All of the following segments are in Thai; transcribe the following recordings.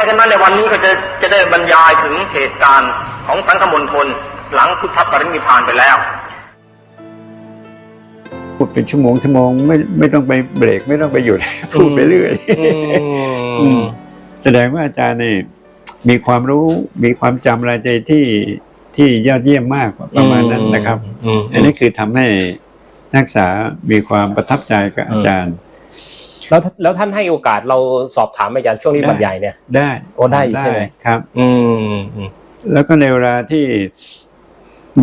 ราะฉะนั้นในวันนี้ก็จะจะได้บรรยายถึงเหตุการณ์ของสังฆมณฑลหลังพุทธปรินิพพานไปแล้วพูดเป็นชั่วโมงชั่วโมงไม่ไม่ต้องไปเบรกไม่ต้องไปหยุดพูดไปเรื่อยอืมแสดงว่าอาจารย์นี่มีความรู้มีความจำอะไรใจที่ที่ยอดเยี่ยมมากประมาณนั้นนะครับอืมอันนี้คือทำให้นักศึกษามีความประทับใจกับอาจารย์ แล้วแล้วท่านให้โอกาสเราสอบถามอาจารย์ช่วงที่ได้บรรยายเนี่ย ได้โอ้ได้อยู่ใช่ไหมครับอืมอืมแล้วก็ในเวลาที่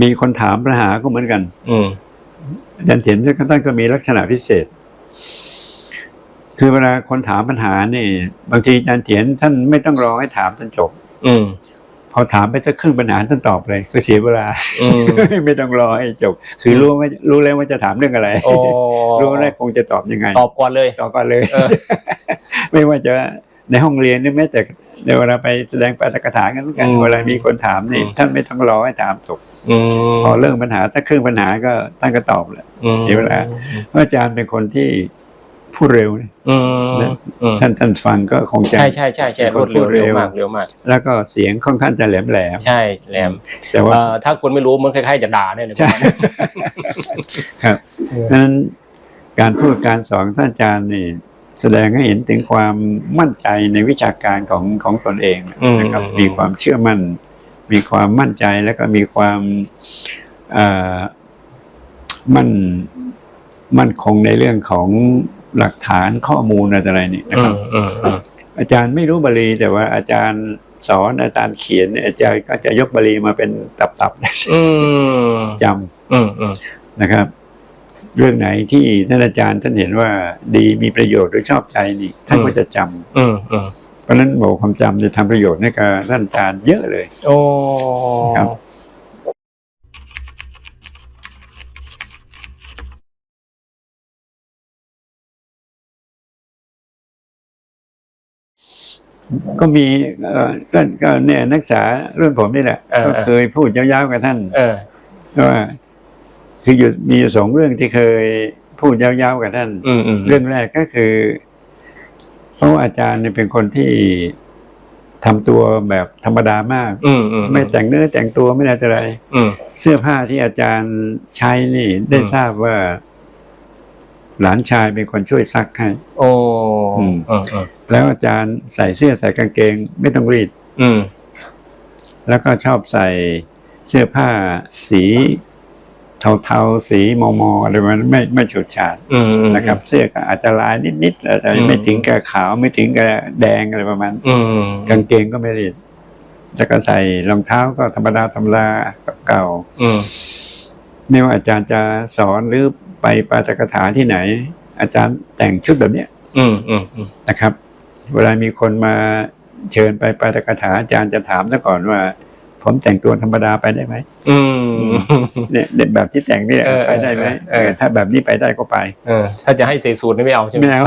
มีคนถามปัญหาก็เหมือนกัน อืมอาจารย์เถียนท่านก็มีลักษณะพิเศษ คือเวลาคนถามปัญหานี่บางทีอาจารย์เถียนท่านไม่ต้องรอให้ถามจนจบ อืม พอถามไปสักครึ่งปัญหาท่านตอบเลยคือเสียเวลาอืมไม่ต้องรอให้จบ คือรู้ว่ารู้แล้วว่าจะถามเรื่องอะไรโอ้รู้แล้วคงจะตอบยังไง ตอบก่อนเลยตอบก่อนเลยเออไม่ว่าจะในห้องเรียนหรือแม้แต่ในเวลาไปแสดงปาฐกถากันเหมือนกันอืมเวลามีคนถามนี่อืมท่านไม่ต้องรอให้ถามจบอืมพอเรื่องปัญหาสักครึ่งปัญหาก็ท่านก็ตอบเลยอืมเสียเวลาเพราะอาจารย์เป็นคนที่ พูดเร็วนะอืมอืมท่านท่านฟังก็คงจะใช่ใช่ใช่ใช่รวดเร็วเร็วมากเร็วมาก แล้วก็เสียงค่อนข้างจะแหลมแหลมใช่แหลมๆแต่ว่าเอ่อถ้าคนไม่รู้มันคล้ายๆจะด่าเนี่ยเลยใช่ครับดังนั้นการพูดการสอนท่านอาจารย์นี่แสดงให้เห็นถึงความมั่นใจในวิชาการของของตนเองนะครับ มีความเชื่อมั่น มีความมั่นใจแล้วก็มีความเอ่อมั่นมั่นคงในเรื่องของ หลักฐานข้อมูลอะไรนี่นะอืครับมอืมอืมอาจารย์ไม่รู้บาลีแต่ว่าอาจารย์สอนอาจารย์เขียนเนี่ยอาจารย์ก็จะยกบาลีมาเป็นตับๆอืมจอืมอืมำนะครับ เรื่องไหนที่ท่านอาจารย์ท่านเห็นว่าดีมีประโยชน์หรือชอบใจนี่ท่านก็จะจำอืมอืมเพราะฉะนั้นบอกความจำจะทำประโยชน์ให้กับท่านอาจารย์เยอะเลย โอ้ครับ ก็มีเอ่อก็ก็เนี่ยนักศึกษารุ่นผมนี่แหละเออก็เออเคยพูดยาวๆกับท่านเออว่าคืออยู่มีอยู่สองเรื่องที่เคยพูดยาวๆกับท่านอืมอืมเรื่องแรกก็คือเพราะว่าอาจารย์เนี่ยเป็นคนที่ทำตัวแบบธรรมดามากอืมอืมไม่แต่งเนื้อแต่งตัวไม่ได้อะไรอืมเสื้อผ้าที่อาจารย์ใช้นี่ได้อืมทราบว่า หลานชายเป็นคนช่วยซักให้ โอ้อืมอืมอืมแล้วอาจารย์ใส่เสื้อใส่กางเกง ไม่ต้องรีด อืม แล้วก็ชอบใส่เสื้อผ้าสีเทาๆ สีมอมๆอะไรประมันไม่ไม่ฉูดฉาดอืมนะครับ เสื้อก็อาจจะลายนิดๆแต่อืมไม่ถึงกับขาวไม่ถึงกับแดงอะไรประมาณอืมกางเกงก็ไม่รีดแล้วก็ใส่รองเท้าก็ธรรมดาธรรมดาเก่า อืมๆ ไม่ว่าอาจารย์จะสอนหรือไปปาฐกถาที่ไหน อาจารย์แต่งชุดแบบเนี้ยอืมอืมอืมนะครับ เวลามีคนมาเชิญไปปาฐกถาอาจารย์จะถามซะก่อนว่า ผมแต่งตัวธรรมดาไปได้ไหมอืมเนี่ยเนี่ยแบบที่แต่งเนี่ยเออไปได้ไหมเออเออถ้าแบบนี้ไปได้ก็ไป เออ ถ้าจะให้ใส่สูตรนี่ไม่เอาใช่ไหมไม่เอา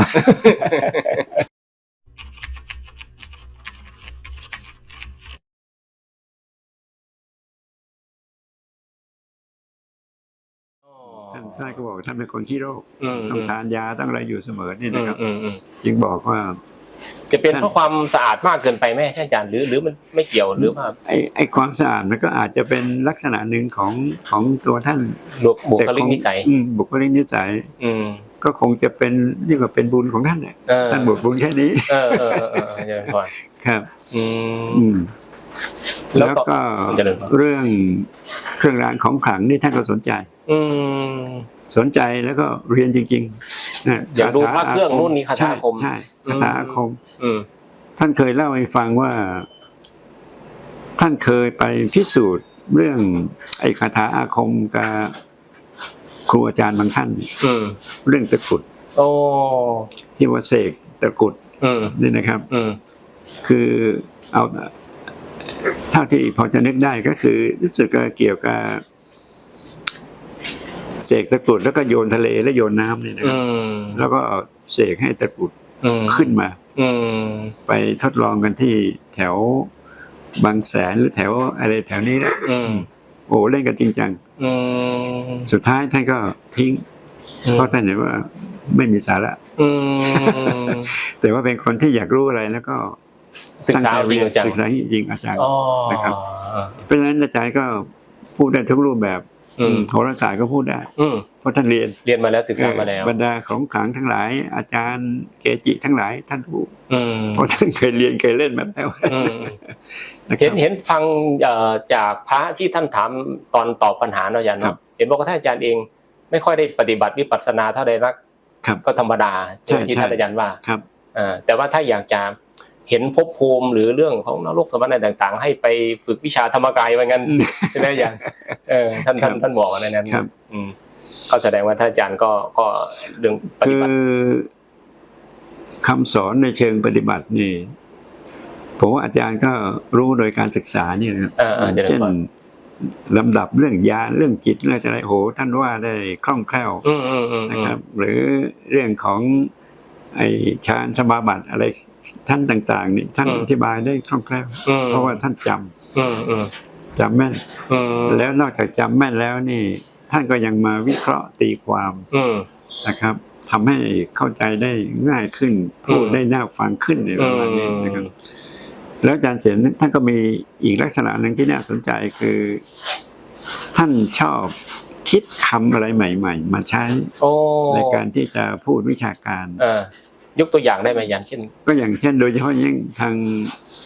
ท่านก็บอกท่านเป็นคนขี้โรคอืมต้องทานยาต้องอะไรอยู่เสมอนี่อืนะมครับอืมอืมจึงบอกว่า จะเป็นเพราะความสะอาดมากเกินไปไหมท่านอาจารย์หรือหรือมันไม่เกี่ยวหรือว่าไอ้ไอ้ความสะอาดมันก็อาจจะเป็นลักษณะหนึ่งของของตัวท่านบุบุคแต่ลิกคงนิสัยอืมบุคลิกนิสัย อืมก็คงจะเป็นนี่ก็เป็นบุญของท่านแหละเออท่านบวชบุญแค่นี้ เออเออเออเออเจริญพรครับ อืมอืม แล้แล้ววต่อก็เจริญพร เรื่องเครื่องรางของขลังนี่ท่านก็สนใจ อืม สนใจแล้วก็เรียนจริงๆนะอยากดูคพระเครื่องนู่นนี่คาถาอาคม ใช่ใช่คาถาอาคม อืม ท่านเคยเล่าให้ฟังว่า ท่านเคยไปพิสูจน์เรื่องไอ้คาถาอาคมกับครูอาจารย์บางท่าน อืม เรื่องตะกรุดโอ้ ที่ว่าเสกตะกรุดอืม นี่นะครับ อืม คือเอา เท่าที่พอจะนึกได้ก็คือรู้สึกว่าเกี่ยวกับเสกตะกรุดแล้วก็โยนทะเลและโยนน้ำนี่นะคอืรับมแล้วก็เสกให้ตะกรุดอืมขึ้นมาอืมไปทดลองกันที่แถวบางแสนหรือแถวอะไรแถวนี้นะอืมโอ้เล่นกันจริงจังอืมสุดท้ายท่านก็ทิ้งเพราะท่านเห็นว่าไม่มีสาระอืมแต่ว่าเป็นคนที่อยากรู้อะไรแล้วก็ ศึกษาตั้จริงอาจารย์ศึกษาจริงอาจารย์อ๋อนะครับเพราะฉะนั้นอาจารย์ก็พูดได้ทุกรูปแบบอืมโหราศาสตร์ก็พูดได้อืมเพราะท่านเรียนเรียนมาแล้วศึกษามาแล้วบรรดาของขลังทั้งหลาย อาจารย์เกจิทั้งหลายท่านพูดอืมเพราะท่านเคยเรียนเคยเล่นมาแล้วอืมนะคเห็รันบเห็นฟังเอ่อจากพระที่ท่านถามตอนตอบปัญหาเนาะอาจารย์ครัเนาะบเห็นบอกว่าท่านอาจารย์เอง ไม่ค่อยได้ปฏิบัติวิปัสสนาเท่าใดนักครับก็ธรรมดาใช่ที่ใช่ท่านอาจารย์ว่าครับอ่าแต่ว่าถ้าอยากจะ เห็นภพภูมิหรือเรื่องของนรกสวรรค์อะไรต่างๆ ให้ไปฝึกวิชาธรรมกายว่างั้นใช่ไหมอาจารย์เออท่านท่านท่านบอกอะไรนั้นครับอืมก็แสดงว่าท่านอาจารย์ก็ก็เรื่องปคืฏิอบัติคำสอนในเชิงปฏิบัตินี่ผมว่าอาจารย์ก็รู้โดยการศึกษาเนี่ยนะครับเออเออเจริญเช่นพรลำดับเรื่องยาเรื่องจิตเรื่องอะไรโหท่านว่าได้คล่องแคล่วอืมอืมอืมนะอืมครับ หรือเรื่องของ ไอฌานสมาบัติอะไรท่านต่าง ๆ นี่ท่านอธิบายได้คล่องแคล่วอืมเพราะว่าท่านจำอืมอืมจำแม่นอืมแล้วนอกจากจำแม่นแล้วนี่ ท่านก็ยังมาวิเคราะห์ตีความอืมนะครับทำให้เข้าใจได้ง่ายขึ้นพูดอืมได้น่าฟังขึ้นในประมาณนี้อืมนะครับแล้วอาจารย์เสียนท่านก็มีอีกลักษณะหนึ่งที่น่าสนใจคือ ท่านชอบ คิดคำอะไรใหม่ ๆ มาใช้โอ้ในการที่จะพูดวิชาการ เออยกตัวอย่างได้ไหมอาจารย์เช่น ก็อย่างเช่น โดยเฉพาะยิ่งทาง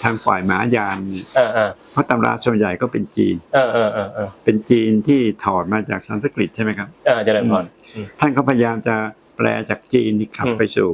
ทางฝ่ายมหายานเนี่ยเออเออเพราะตำราส่วนใหญ่ก็เป็นจีน เออเออเออเออเป็นจีนที่ถอดมาจากสันสกฤตใช่ไหมครับ เออเจริญพรท่านก็พยายามจะแปลจากจีนที่ขับอืม ไปสู่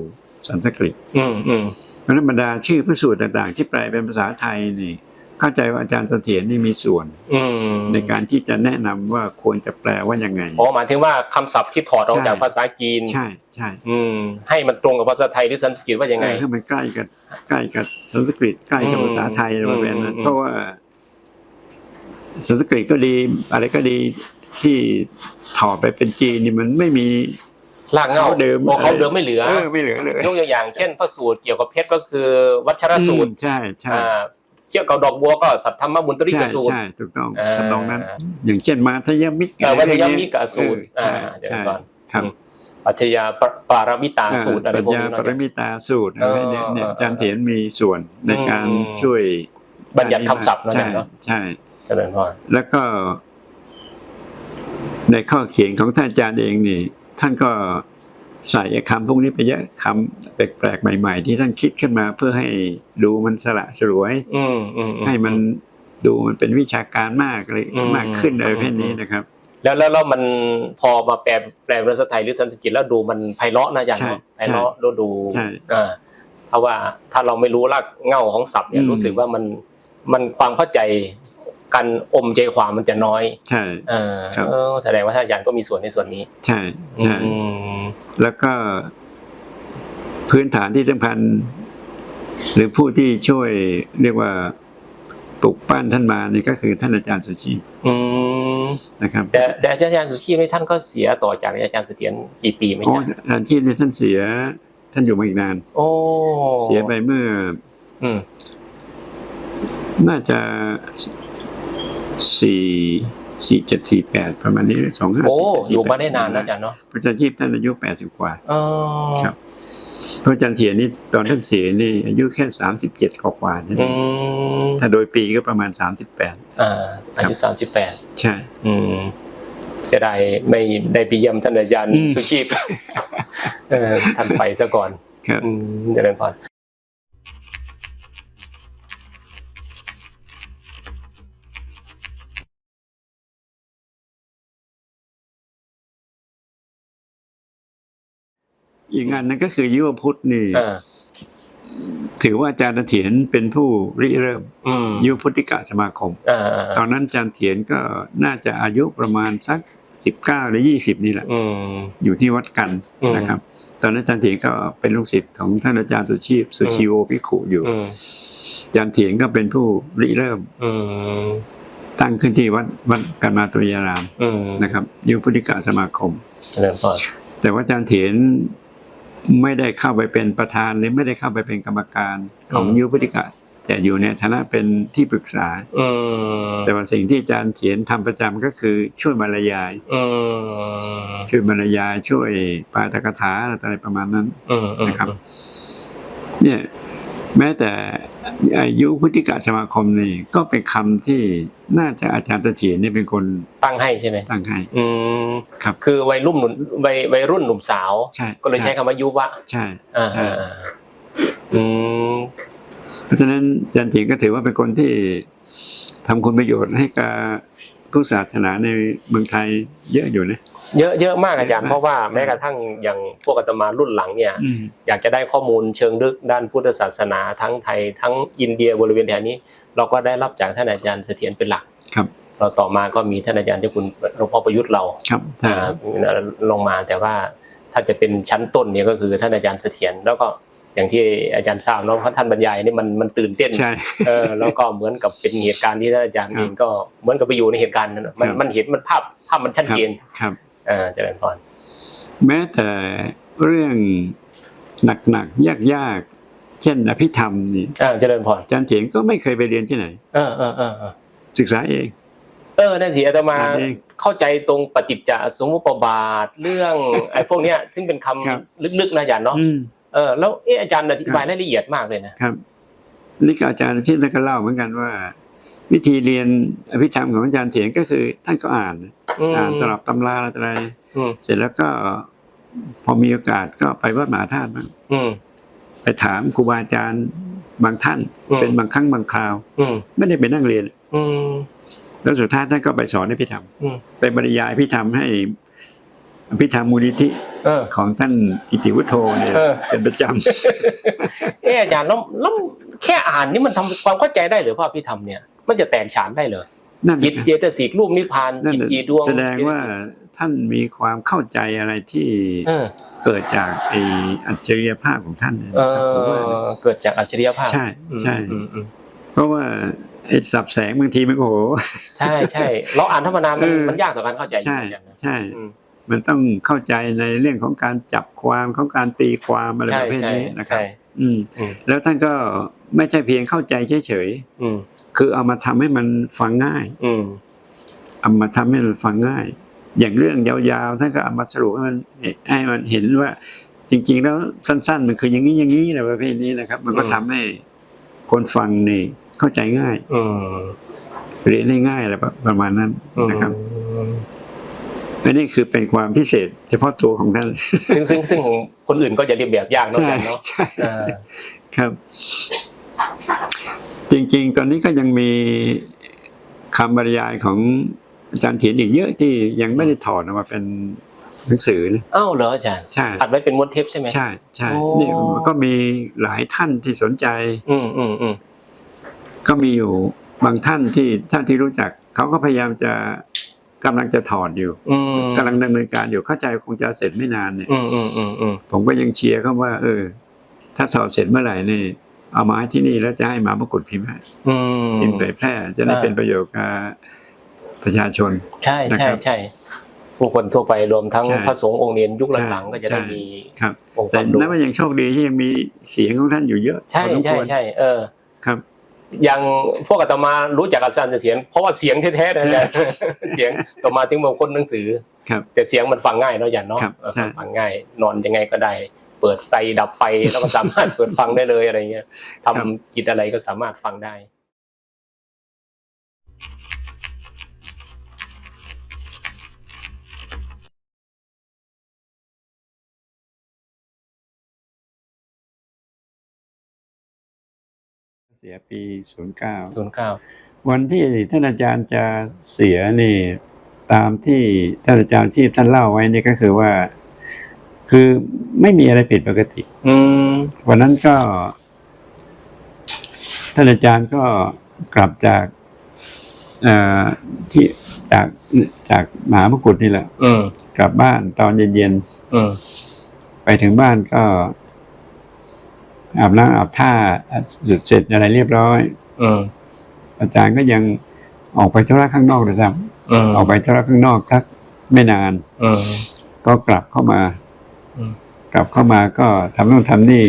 สันสกฤตอืมอืมเพราะฉะนั้นบรรดาชื่อพระสูตรต่าง ๆ ที่แปลเป็นภาษาไทยนี่ เข้าใจว่าอาจารย์เสถียรนี่มีส่วนอืมในการที่จะแนะนำว่าควรจะแปลว่ายังไง อ๋อหมายถึงว่าคำศัพท์ที่ถอดออกใช่จากภาษาจีนใช่ใช่อืมให้มันตรงกับภาษาไทยหรือสันสกฤตว่ายังไงเออให้มันใกล้กับใกล้กับสันสกฤตใกล้กับภาษาไทยอะไรแบบนั้นอืมอืม เพราะว่าสันสกฤตก็ดี อะไรก็ดีที่ถอดไปเป็นจีนนี่มันไม่มีรากเหง้าเขาเดิมโอ้เขาเดิมไม่เหลือเออไม่เหลือเลยยกตัวอย่างเช่นพระสูตรเกี่ยวกับเพชรก็คือวัชรสูตรอืมใช่ใช่ อ่า เกี่ยวกับดอกบัวก็สัทธรรมบุญตริกใช่สูตรใช่ถูกต้องอ่าทำนองนั้น อย่างเช่นมาทยมิกเออวัทยมิกอะกับสูตรเอออ่าใช่เดี๋ยวใช่ก่อนครับปัจยาปปารมิตาสูตรอะไรพวกนี้ปัญญาเนาะปรมิตาสูตรอะไรเนี่ยเนี่ยเอออาจารย์เถียนมีส่วนในการอืมช่วยบัญญัติคำศัพท์เนาะใช่เนาะใช่เจริญพรแล้วก็ ในข้อเขียนของท่านอาจารย์เองนี่ ท่านก็ ใส่ไอ้คำพวกนี้ไปเยอะคำแปลกๆใหม่ ๆ ที่ท่านคิดขึ้นมาเพื่อให้ดูมันสละสลวยอืมอืมอืให้มันดูมันเป็นวิชาการมากเลยอืมมากขึ้นอะไรอืมแค่นี้นะครับแล้วแล้วแล้วมันพอมาแปลแปลเป็นภาษาไทยหรือสันสกฤตแล้วดูมันไพเราะนะอาจารย์ใช่เนาะไพเราะดูดูใช่อ่าถ้าว่าถ้าเราไม่รู้รากเหง้าของศัพท์เนี่ยอืมรู้สึกว่ามันมันความเข้าใจกันอมใจความมันจะน้อย ใช่เออครับเออแสดงว่าท่านอาจารย์ก็มีส่วนในส่วนนี้ ใช่ใช่อืม แล้วก็พื้นฐานที่สำคัญ หรือผู้ที่ช่วยเรียกว่าปลุกปั้นท่านมานี่ก็คือท่านอาจารย์สุชีอืมนะครับ แต่แต่อาจารย์สุชีพนี่ท่านก็เสียต่อจากอาจารย์เสถียรกี่ปีไหมอ๋อจ๊ะอาจารย์ชีพนี่ท่านเสีย ท่านอยู่มาอีกนาน โอ้เสียไปเมื่อ อืม น่าจะสี่ สี่เจ็ดสี่แปดประมาณนี้สองห้าโอ้สี่เจ็ดสี่แปอยู่มาได้นานนะอาจารย์เนาะอาจารย์ชีพท่านอายุแปดสิบกว่าอ๋อครับเพราะอาจารย์เถียนนี่ตอนท่านเสียนี่อายุแค่สามสิบเจ็ดกว่าๆนี่อืมถ้าโดยปีก็ประมาณสามสิบแปดอ่าอายุสามสิบแปดใช่อืมเสียดายไม่ได้ไปเยี่ยมท่านอาจารย์อืมสุชีพเออท่านไปซะก่อนครับอืมเจริญพร อีกงานนั้นก็คือยุวพุทธนี่อ่าถือว่าอาจารย์เถียนเป็นผู้ริเริ่มอืมยุวพุทธิกะสมาคมอ่าอ่าตอนนั้นอาจารย์เถียนก็น่าจะอายุประมาณสักสิบเก้าหรือยี่สิบนี่แหละ อืม อยู่ที่วัดกันอืม นะครับ ตอนนั้นอาจารย์เถียนก็เป็นลูกศิษย์ของท่านอาจารย์สุชีพสุชีโวภิกขุอยู่ อืมอาจารย์เถียนก็เป็นผู้ริเริ่มอืมตั้งขึ้นที่วัดวัดกันมาตุยารามอืมนะครับยุวพุทธิกะสมาคมเจริญพรแต่ว่าอาจารย์เถียน ไม่ได้เข้าไปเป็นประธานหรือไม่ได้เข้าไปเป็นกรรมการของยุวพุทธิกะแต่อยู่ในฐานะเป็นที่ปรึกษาอืมแต่ว่าสิ่งที่อาจารย์เขียนทำประจำก็คือช่วยบรรยายอืมช่วยบรรยายช่วยปาตกถาอะไรประมาณนั้นอืมอืมนะครับ เนี่ย แม้แต่อายุพุทธิกะสมาคมนี่ก็เป็นคำที่น่าจะอาจารย์เสถียรเนี่ยเป็นคนตั้งให้ใช่ไหมตั้งให้ อืมครับ คือวัยรุ่นหนุ่มวัยวัยรุ่นหนุ่มสาวใช่ก็เลยใช้คำว่ายุวะ ใช่อ่าใช่อ่าอ่าอืมเพราะฉะนั้นอาจารย์เสถียรก็ถือว่าเป็นคนที่ทำคุณประโยชน์ให้กับผู้ศาสนาในเมืองไทยเยอะอยู่นะ เยอะเยอะมากอาจารย์เยอะมากเพราะว่าแม้กระทั่งอย่างพวกอาตมารุ่นหลังเนี่ยอืมอยากจะได้ข้อมูลเชิงลึกด้านพุทธศาสนาทั้งไทยทั้งอินเดียบริเวณแถวนี้ เราก็ได้รับจากท่านอาจารย์เสถียรเป็นหลักครับเราต่อมาก็มีท่านอาจารย์เจ้าคุณหลวงพ่อประยุทธ์เราครับใช่อ่าลงมาแต่ว่าถ้าจะเป็นชั้นต้นเนี่ยก็คือท่านอาจารย์เสถียรแล้วก็อย่างที่อาจารย์ทราบเนาะเพราะท่านบรรยายนี่มันมันตื่นเต้นใช่เออแล้วก็เหมือนกับเป็นเหตุการณ์ที่ท่านอาจารย์ครับเองก็เหมือนกับไปอยู่ในเหตุการณ์นั้นน่ะมันครับมันเห็นมันภาพภาพมันชัดเจนครับเออเจริญพรแม้แต่เรื่องหนักๆยากๆ เช่นอภิธรรมนี่อ่าเจริญพรอาจารย์เถียงก็ไม่เคยไปเรียนที่ไหนเออเออเออเออศึกษาเอง เออนั่นสิอาตมาอ่านเองเข้าใจตรงปฏิจจสมุปบาทเรื่องไอ้พวกเนี้ย ซึ่งเป็นคำครับลึกๆนะอาจารย์เนาะอืมเออแล้วเอออาจารย์อธิบายรายละเอียดมากเลยนะครับนี่ก็อาจารย์ที่ท่านก็เล่าเหมือนกันว่า วิธีเรียนอภิธรรมของอาจารย์เถียงก็คือท่านก็อ่านม อ่านตลับตำราอะไรอืมเสร็จแล้วก็ พอมีโอกาสก็ไปวัดมหาธาตุบ้างอืมไปถามครูบาอาจารย์บางท่านอืมเป็นบางครั้งบางคราวอืมไม่ได้ไปนั่งเรียนอืมแล้วสุดท้ายท่านก็ไปสอนอภิธรรมอืมไปบรรยายอภิธรรมให้อภิธรรมมูลนิธิเออของท่านกิติวุฒโธเนี่ยเออเป็นประจเอออาจารย์แล้วแล้วแค่อ่านนี่มันทำความเข้าใจได้หรือว่าพี่ทำเนี่ย มันจะแตกฉานได้เหรอำ นั่นจิตนะเจตสิกรูปนิพพานนั่นจิตน่ะจีดวงแสดงว่าเจตสิกท่านมีความเข้าใจอะไรที่เออเกิดจากไออัจฉริยภาพของท่านนะเอครับผมว่านะอเกิดจากอัจฉริยภาพใช่ใช่อืมอืมเพราะว่าไอ้สับแสงบางทีมันโอ้โหใช่ใช่เราอ่านธรรมดามันเออมันยากต่อการเข้าใจใช่อาจารย์นะใช่อืมมันต้องเข้าใจในเรื่องของการจับความของการตีความอะไรใช่ประเภทใช่นี้นะครับใช่อืมอืมแล้วท่านก็ไม่ใช่เพียงเข้าใจเฉยอืมๆ คือเอามาทำให้มันฟังง่าย อืมเอามาทำให้มันฟังง่าย อย่างเรื่องยาวๆท่านก็เอามาสรุปให้มันให้มันเห็นว่า จริง ๆ แล้วสั้น ๆ มันคืออย่างนี้อย่างนี้นะประเภทนี้นะครับ มันก็ทำให้คนฟังนี่เข้าใจง่ายอืมเรียนได้ง่ายอะไรประมาณนั้นนะครับอืมและนี่คือเป็นความพิเศษ เฉพาะตัวของท่าน ซึ่งซึ่งซึ่งของคนอื่นก็จะเรียนแบบยากเนาะอาใช่จารย์เนาะใช่เออครับ จริง ๆ ตอนนี้ก็ยังมีคำบรรยายของอาจารย์เถียนอีกเยอะที่ยังไม่ได้ถอดออกมาเป็นหนังสือนะอ้าวเหรออาจารย์ใช่อัดไว้เป็นม้วนเทปใช่ไหมใช่ใช่โอ้นี่ก็มีหลายท่านที่สนใจ อืมอืมอืมก็มีอยู่บางท่านที่ท่านที่รู้จักเขาก็พยายามจะกำลังจะถอดอยู่อืมกำลังดำเนินการอยู่เข้าใจคงจะเสร็จไม่นานเนี่ยอืมอืมอืมอืมผมก็ยังเชียร์เขาว่า เออ ถ้าถอดเสร็จเมื่อไหร่นี่ เอามาให้ที่นี่แล้วจะให้หมามกุฎพิมพ์ให้อืมพิมพ์เผยแพร่จะได้อ่าเป็นประโยชน์กับประชาชน ใช่นะใช่ครับใช่ผู้คนทั่วไปรวมทั้งใช่พระสงฆ์องค์เนียนยุคหลังๆใช่ก็จะได้ใช่มีครับองค์คแต่วามรู้นับว่ายังโชคดีที่ยังมีเสียงของท่านอยู่เยอะ ใช่พอสมใช่ควรใช่เออครับอย่างพวกอาตมารู้จักอาจารย์เสียง เพราะว่าเสียงแท้ๆนะเนี่ยเสียงต่อมาถึงบางคนหนังสือครับแต่เสียงมันฟังง่ายเนาะอย่างเนาะครับเออใช่ฟังง่าย นอนยังไงก็ได้ เปิดไฟดับไฟแล้วก็สามารถเปิดฟังได้เลยอะไรเงี้ยทำกิจอะไรก็สามารถฟังได้เสียปีศูนย์เก้าศูนย์เก้าวันที่ท่านอาจารย์จะเสียนี่ตามที่ท่านอาจารย์ที่ท่านเล่าไว้นี่ก็คือว่า คือไม่มีอะไรผิดปกติ อืมวันนั้นก็ท่านอาจารย์ก็กลับจากเอ่อที่จากจากมหามกุฏนี่แหละ อืมกลับบ้านตอนเย็นอืมๆไปถึงบ้านก็ อาบน้ำอาบท่าเสร็จอะไรเรียบร้อย อืมอาจารย์ก็ยังออกไปธุระข้างนอกเลยซ้อืมำออกไปธุระข้างนอกสักไม่นาน อืมก็กลับเข้ามาอืม กลับเข้ามาก็ทำโน่นทำนี่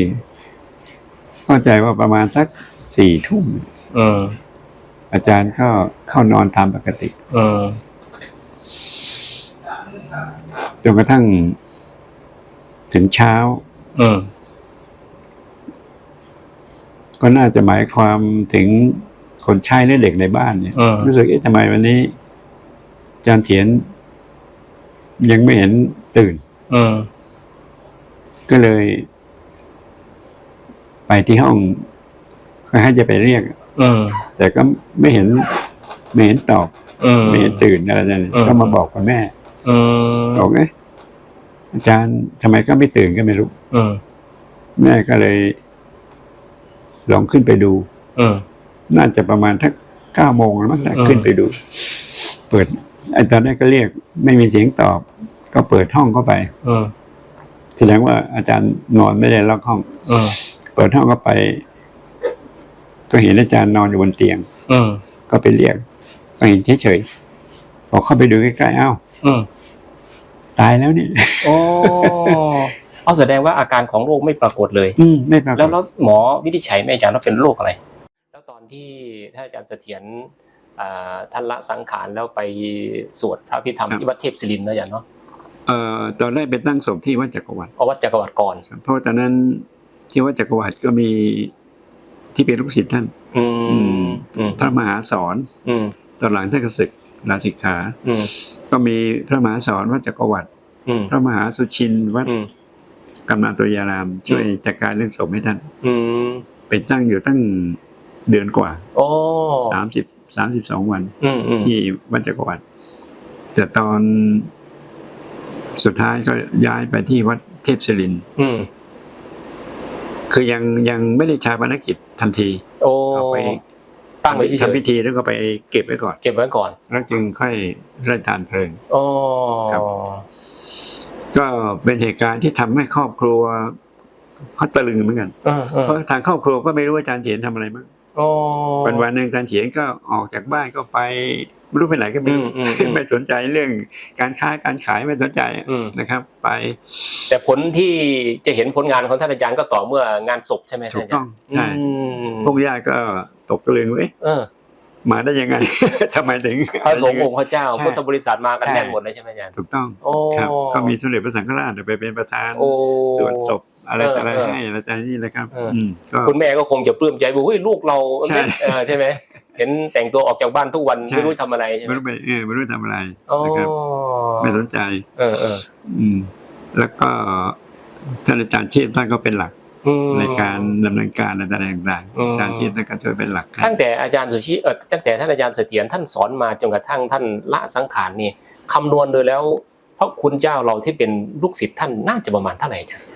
เข้าใจว่าประมาณสักสี่ทุ่มอาจารย์ก็เข้านอนตามปกติจนกระทั่งถึงเช้าก็น่าจะหมายความถึงคนใช้หรือเด็กในบ้านเนี่ยรู้สึกเอ๊ะทำไมวันนี้อาจารย์เถียนยังไม่เห็นตื่น อื ก็เลย ไปที่ห้องก็ให้จะไปเรียก อืม แต่ก็ไม่เห็นไม่เห็นตอบอืม ไม่เห็นตื่นอะไรนั่นอืม ก็มาบอกกับแม่อืมบอกเอ๊ะอาจารย์ทำไมก็ไม่ตื่นก็ไม่รู้ อืมแม่ก็เลย ลองขึ้นไปดู อืม น่าจะประมาณทักเก้าโมงแล้วมั้งนะอืม ขึ้นไปดู เปิดไอ้ตอนแรกก็เรียก ไม่มีเสียงตอบ ก็เปิดห้องเข้าไป อืมแส ดงว่าอาจารย์นอนไม่ได้ล็อกห้องอืมเปิดห้องเข้าไป ก็เห็นอาจารย์นอนอยู่บนเตียง อืมก็ไปเรียกก็เห็นเฉยๆพอเข้าไปดูใกล้ๆอ้าวอืมตายแล้วนี่ โอ้เอาแสดงว่าอาการของโรคไม่ปรากฏเลย อืมไม่ปรากฏแล้วแล้วหมอวินิจฉัยไหมอาจารย์ว่าเป็นโรคอะไร แล้วตอนที่ท่านอาจารย์เสถียรอ่าท่านละสังขารแล้วไปสวดพระพิธรรมที่วัดเทพศิรินทร์นะอาจารย์เนาะ เอ่อตอนแรกไปตั้งศพที่วัดจักรวรรดิเอาวัดจักรวรรดิก่อนครับเพราะว่าตอนนั้นที่วัดจักรวรรดิก็มีที่เป็นลูกศิษย์ท่าน อืมอืมพระมหาสอนอืมตอนหลังท่านกศึกลาสิกขา อืมก็มีพระมหาสอนวัดจักรวรรดิอืมพระมหาสุชินวัดอืมกำนันตัวยาราม ช่วยจัดการเรื่องศพให้ท่านอืมไปตั้งอยู่ตั้งเดือนกว่าโอ้สามสิบสามสิบสองวัน อืมอืมที่วัดจักรวรรดิแต่ตอน สุดท้ายก็ย้ายไปที่วัดเทพศิรินทร์อืมคือยังยังไม่ได้ชาปนกิจทันทีโอ้เอาไปตั้งไว้เฉยทำพิธีแล้วก็ไปเก็บไว้ก่อนๆเก็บไว้ก่อน แล้วจึงค่อยไร่ทานเพลิงโอ้ครับก็เป็นเหตุการณ์ที่ทำให้ครอบครัวเขาตะลึงเหมือนกันเออเออเพราะทางครอบครัวก็ไม่รู้ว่าอาจารย์เถียนทำอะไรบ้างโอ้วันวันๆหนึ่งอาจารย์เถียนก็ออกจากบ้านก็ไปไม่ รู้ไปไหนก็ไม่รู้อืมอืมอืมไม่สนใจเรื่องการค้าการขายไม่สนใจอืมนะครับ ไป แต่ผลที่จะเห็นผลงานของท่านอาจารย์ก็ต่อเมื่องานศพใช่ไหมถูท่านกอาต้จาองรย์ใช่อืมพวกญาติก็ตกตะลึงว่าเอ๊ะเออมาได้ยังไงทำไมถึงพระสงฆ์องค์พระเจ้าใช่พุทธบริษัทมากันใช่แน่นหมดเลยใช่ไหมอาจารย์ถูกต้องโอ้ครับก็มีสมเด็จพระสังฆราชไปเป็นประธานโอ้สวดศพอะไรต่ออะไรเออเออให้อาจารย์นี่เลยครับเอออือืมก็คุณแม่ก็คงจะปลื้มใจบอกเฮ้ยลูกเราใช่เออใช่ไหม เห็นแต่งตัวออกจากบ้านทุกวันใช่ไม่รู้ทำอะไรใช่ไหมไม่รู้ไปเออไม่รู้ทำอะไรโอ้นะครับไม่สนใจ เออเอออืม แล้วก็ท่านอาจารย์เชษฐ์ท่านก็เป็นหลักอืมในการดำเนินการอะไรต่างอืมๆอาจารย์เชษฐ์ท่านก็ช่วยเป็นหลักให้ตั้งแต่อาจารย์สุชิเออตั้งแต่ท่านอาจารย์เสถียรท่านสอนมาจนกระทั่งท่านละสังขารนี่คำนวณโดยแล้วเพราะคุณเจ้าเราที่เป็นลูกศิษย์ท่านน่าจะประมาณเท่าไหร่อาจารย์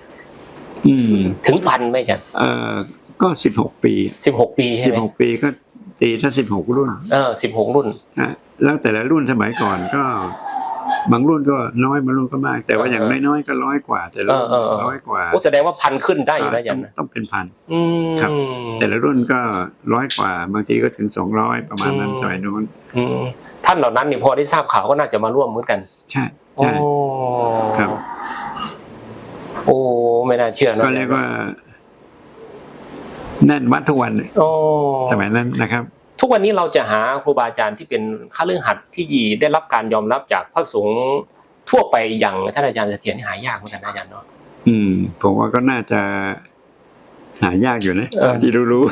อืมถึงพันไหมอาจารย์เอ่อก็สิบหกปีสิบหกปีสิใช่บไหมหกปีก็ ตีถ้าสิบหกรุ่นเออสิบหกรุ่นนะแล้วแต่ละรุ่นสมัยก่อนก็ บางรุ่นก็น้อยบางรุ่นก็มาก แต่ว่าอย่างเออน้อยๆก็ร้อยกว่า แต่ละรุ่นเออเออเออร้อยกว่าโอ้แสดงว่าพันขึ้นได้อยู่นะอาจารย์ต้นะองต้องเป็นพันอืมครับ แต่ละรุ่นก็ร้อยกว่า บางทีก็ถึงสองร้อยประมาณนั้นอืมสมัยนู้นอืมท่านเหล่านั้นนี่พอได้ทราบข่าวก็น่าจะมาร่วมเหมือนกัน ใช่ใช่โอ้ครับ โอ้ไม่น่าเชื่อนะก็เรียกว่า แน่นวัดทุกวันเลยโอ้สมัยนั้นนะครับ ทุกวันนี้เราจะหาครูบาอาจารย์ที่เป็นข้าเรื่องหัดที่ได้รับการยอมรับจากพระสงฆ์ทั่วไปอย่างท่านอาจารย์เสถียรนี่หายากเหมือนกันนะอาจารย์เนาะอืม ผมว่าก็น่าจะหายากอยู่นะเออที่รู้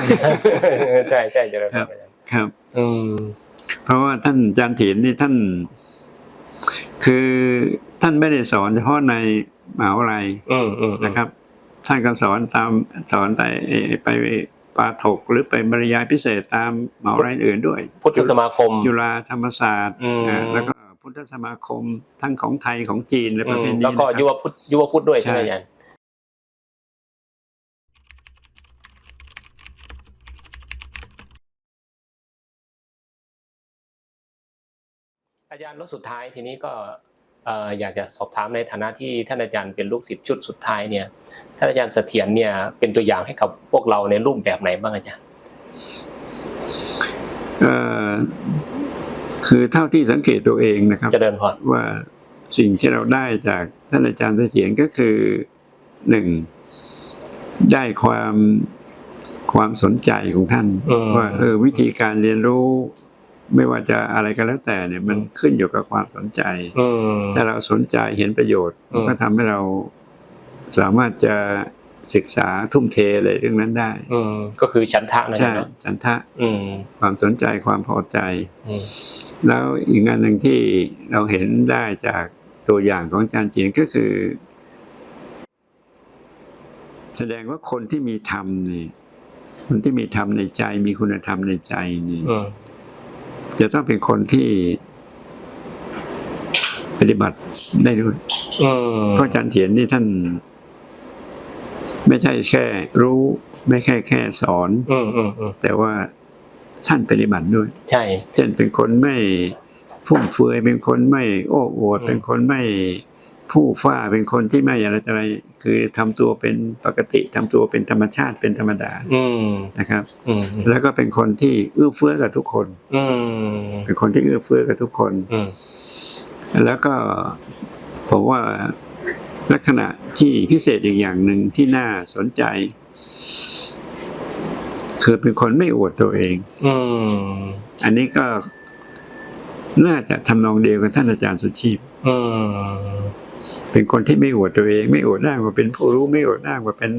ใช่ใช่จะได้ครับอาจารย์ๆครับ อืม เพราะว่าท่านอาจารย์เถียนนี่ท่าน คือท่านไม่ได้สอนเฉพาะในมหาวิทยาลัยอืมอืมนะครับ ท่านก็สอนตามสอนไปไปปาถกหรือไปบรรยายพิเศษตามมหาวิทยาลัยอื่นด้วย พุทธสมาคม จุฬาธรรมศาสตร์อืมอ่าแล้วก็พุทธสมาคมทั้งของไทยของจีนและประเภทอืมนี้แล้วก็นะครับยุวพุทธยุวพุทธด้วยใช่ไหมใช่อาจารย์อาจารย์แล้วสุดท้ายทีนี้ก็เอ่ออยากจะสอบถามในฐานะที่ท่านอาจารย์เป็นลูกศิษย์ชุดสุดท้ายเนี่ยท่านอาจารย์เสถียรเนี่ยเป็นตัวอย่างให้กับพวกเราในรูปแบบไหนบ้างอาจารย์เอ่อคือเท่าที่สังเกตตัวเองนะครับเจริญพรว่าสิ่งที่เราได้จากท่านอาจารย์เสถียรก็คือหนึ่งได้ความความสนใจของท่านอืมว่าเออวิธีการเรียนรู้ ไม่ว่าจะอะไรก็แล้วแต่เนี่ยมันขึ้นอยู่กับความสนใจอืมถ้าเราสนใจเห็นประโยชน์อืมก็ทำให้เราสามารถจะศึกษาทุ่มเทอะไรเรื่องนั้นได้ อืมก็คือฉันทะนั่นใช่เนาะฉันทะ อืมความสนใจความพอใจอืมแล้วอีกงานหนึ่งที่เราเห็นได้จากตัวอย่างของอาจารย์จีนก็คือ แสดงว่าคนที่มีธรรมนี่คนที่มีธรรมในใจ มีคุณธรรมในใจนี่อืม จะต้องเป็นคนที่ปฏิบัติได้ด้วยอืมเพราะอาจารย์เถียนนี่ท่าน ไม่ใช่แค่รู้ ไม่ใช่แค่สอนอืมอืมอืมแต่ว่าท่านปฏิบัติด้วย ใช่ เช่นเป็นคนไม่ฟุ่มเฟือยเป็นคนไม่โอ้อวดอืมเป็นคนไม่ ผู้ฟ้าเป็นคนที่ไม่อะไรต่ออะไร คือทำตัวเป็นปกติทำตัวเป็นธรรมชาติเป็นธรรมดาอืมนะครับอืมแล้วก็เป็นคนที่เอื้อเฟื้อกับทุกคนอืมเป็นคนที่เอื้อเฟื้อกับทุกคนอืมแล้วก็ผมว่าลักษณะที่พิเศษอีกอย่างหนึ่งที่น่าสนใจ คือเป็นคนไม่อวดตัวเองอืมอันนี้ก็น่าจะทำนองเดียวกับท่านอาจารย์สุชีพอืม เป็นคนที่ไม่อวดตัวเอง ไม่อวดอ้างว่าเป็นผู้รู้ไม่อวดอ้างว่าเป็น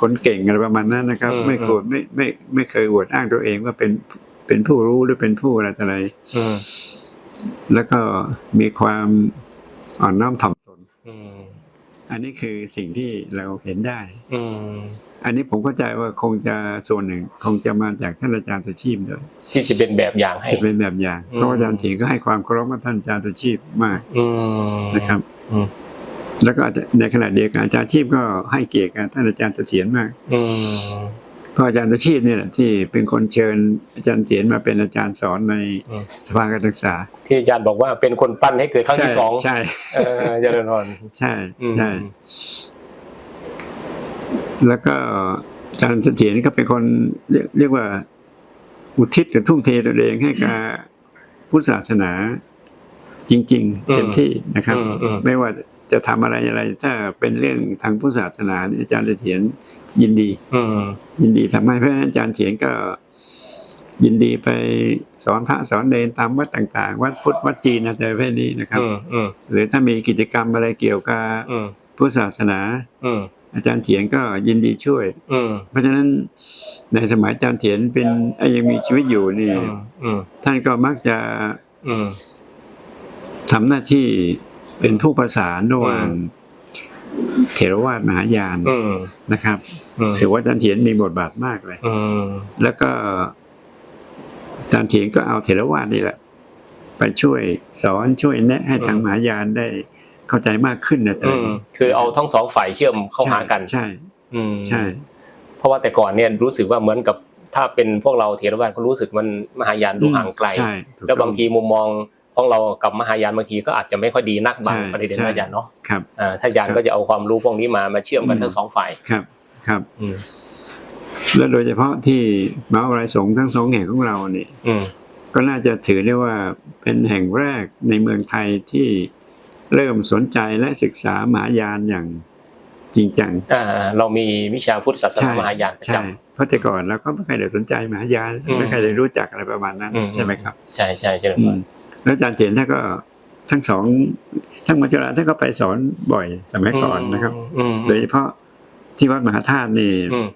คนเก่งอะไรประมาณนั้นนะครับ ไม่อวดไม่ไม่ไม่เคยอวดอ้างตัวเองว่าเป็นเป็นผู้รู้หรือเป็นผู้อะไรต่ออะไรอืมแล้วก็มีความอ่อนน้อมถ่อมตนอืมอันนี้คือสิ่งที่เราเห็นได้ อืมอันนี้ผมเข้าใจว่าคงจะส่วนหนึ่ง คงจะมาจากท่านอาจารย์สุชีพด้วยที่จะเป็นแบบอย่างให้จะเป็นแบบอย่างอืมเพราะว่าอาจารย์ถีก็ให้ความเคารพกับท่านอาจารย์สุชีพมากอืมนะครับอืม แล้วก็อาจจะในขณะเดียวกันอาจารย์ชีพก็ให้เกียรติกับท่านอาจารย์เสถียรมากอืมเพราะอาจารย์สุชีพเนี่ยแหละที่เป็นคนเชิญอาจารย์เสถียรมาเป็นอาจารย์สอนในอืมสภาการศึกษา ที่อาจารย์บอกว่าเป็นคนปั้นให้เกิดครั้งที่สองใช่เออเจริญพรใช่อืมใช่แล้วก็อาจารย์เสถียรก็เป็นคนเรียกเรียกว่า อุทิศหรือทุ่มเทตัวเองให้กับพุทธศาสนา จริง ๆ เต็มที่นะครับอืมอืมไม่ว่าจะทำอะไรอะไร ถ้าเป็นเรื่องทางพุทธศาสนาเนี่ยอาจารย์เสถียรยินดีอืมยินดีทำให้เพราะฉะนั้นอาจารย์เถียนก็ ยินดีไปสอนพระสอนเนรตามวัดต่าง ๆ วัดพุทธวัดจีนอะไรประเภทนี้นะครับอืมอืมหรือถ้ามีกิจกรรมอะไรเกี่ยวกับอืมพุทธศาสนาอืมอาจารย์เถียนก็ยินดีช่วยอืมเพราะฉะนั้นในสมัยอาจารย์เถียนเป็นเอ้ยยังมีชีวิตอยู่นี่อืมอืมท่านก็มักจะอืม ทำหน้าที่เป็นผู้ประสานระหว่างอืมเถรวาทมหายานอืมนะครับอืมถือว่าอาจารย์เถียนมีบทบาทมากเลยอืมแล้วก็อาจารย์เถียนก็เอาเถรวาทนี่แหละ ไปช่วยสอนช่วยแนะให้ทางมหายานได้เข้าใจมากขึ้นนะแต่อืมคือเอาทั้งสองฝ่ายเชื่อมเข้าหากัน ใช่ อืมใช่ เพราะว่าแต่ก่อนเนี่ยรู้สึกว่าเหมือนกับถ้าเป็นพวกเราเถรวาทก็รู้สึกมันมหายานดูห่างไกลใช่ถูกแล้วบางต้องทีมุมมอง ของเรากับมหายานบางทีก็อาจจะไม่ค่อยดีนักบางใช่ประเด็นใช่นะอาจารย์เนาะครับอ่าถ้าอาจารย์ก็จะเอาความรู้พวกนี้มามาเชื่อมกันอืมทั้งสองฝ่ายครับครับอืมแล้วโดยเฉพาะที่มหาวิทยาลัยสงฆ์ทั้งสองแห่งของเราเนี่ยอืมก็น่าจะถือได้ว่าเป็นแห่งแรกในเมืองไทยที่เริ่มสนใจและศึกษามหายานอย่างจริงจังอ่าเรามีวิชาพุทธศาสนามหายานประจใช่เพราะแต่ก่อนเราก็ไม่เคยได้สนใจมหายานอืมไม่เคยได้รู้จักอะไรประมาณนั้นอืมใช่ไหมครับำใช่ใช่ใช่อืมแล้ว อาจารย์เถียนท่านก็ทั้งสองทั้งมัจจุราชท่านก็ไปสอนบ่อยสมัยก่อนนะครับอืมโดยเฉพาะที่วัดมหาธาตุนี่อืม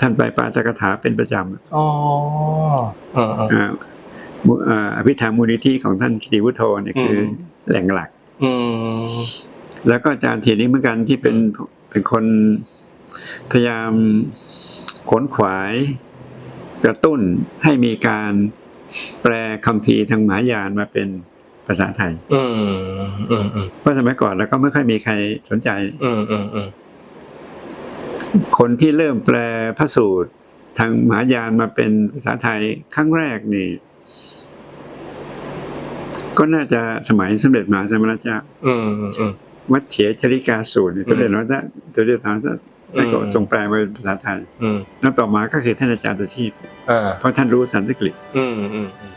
ท่านไปปาจกถาเป็นประจอ๋ออืมอืมำอ่ามุอ่าอภิธรรมมูลนิธิของท่านคิติวุฒโธเนี่ยคืออมแหล่งหลักอืมแล้วก็อาจารย์เถียนนี้เหมือนกันที่เป็นเป็นคนพยายามขนขวาย กระตุ้นให้มีการ แปลคัมภีร์ทางมหายานมาเป็นภาษาไทย อืมอืมอืมเพราะสมัยก่อนเราก็ไม่ค่อยมีใครสนใจ อืมอืมอืมคนที่เริ่มแปลพระสูตรทางมหายานมาเป็นภาษาไทยครั้งแรกนี่ ก็น่าจะสมัยสมเด็จมหาสมณเจ้าอืมอืมวัดเฉยจริกาสูตรเนี่ยตัวเด่นว่าท่านตัวเด่นถามท่านท่านก็อืมทรงแปลมาเป็นภาษาไทยอืมแล้วต่อมาก็คือท่านอาจารย์ตุชีพอ่า เพราะท่านรู้สันสกฤตอืมอืมอืม